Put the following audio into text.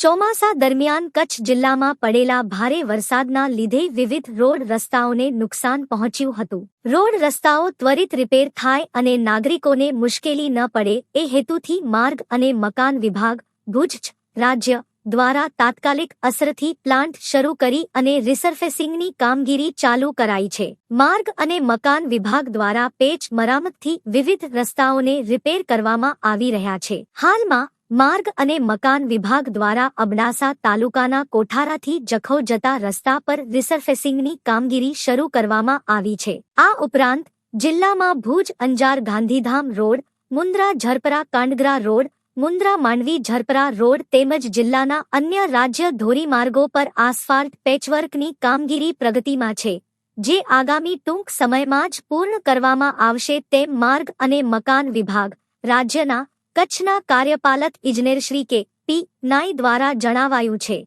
ચોમાસા દરમિયાન કચ્છ જિલ્લામાં પડેલા ભારે વરસાદના લીધે વિવિધ રોડ રસ્તાઓને નુકસાન પહોંચ્યું હતું. રોડ રસ્તાઓ ત્વરિત રિપેર થાય અને નાગરિકોને મુશ્કેલી ન પડે એ હેતુથી માર્ગ અને મકાન વિભાગ, ભુજ રાજ્ય દ્વારા તાત્કાલિક અસરથી પ્લાન્ટ શરૂ કરી અને રિસર્ફેસિંગની કામગીરી ચાલુ કરાઈ છે. માર્ગ અને મકાન વિભાગ દ્વારા પેચ મરામતથી વિવિધ રસ્તાઓને રિપેર કરવામાં આવી રહ્યા છે. હાલમાં માર્ગ અને મકાન વિભાગ દ્વારા અબડાસા તાલુકાના કોઠારાથી જખૌ જતા રસ્તા પર રિસર્ફેસિંગની કામગીરી શરૂ કરવામાં આવી છે. આ ઉપરાંત, જિલ્લામાં Bhuj Anjar Gandhidham road, Mundra Zarpara Kandagra road, Mundra Mandvi Zarpara road તેમજ જિલ્લાના અન્ય રાજ્ય ધોરીમાર્ગો પર આસફાલ્ટ પેચવર્કની કામગીરી પ્રગતિમાં છે. જે આગામી ટૂંક સમયમાં જ પૂર્ણ કરવામાં આવશે તેમ માર્ગ અને મકાન વિભાગ, રાજ્યના કચ્છના કાર્યપાલક ઇજનેર શ્રી કે પી નાઈ દ્વારા જણાવાયું છે.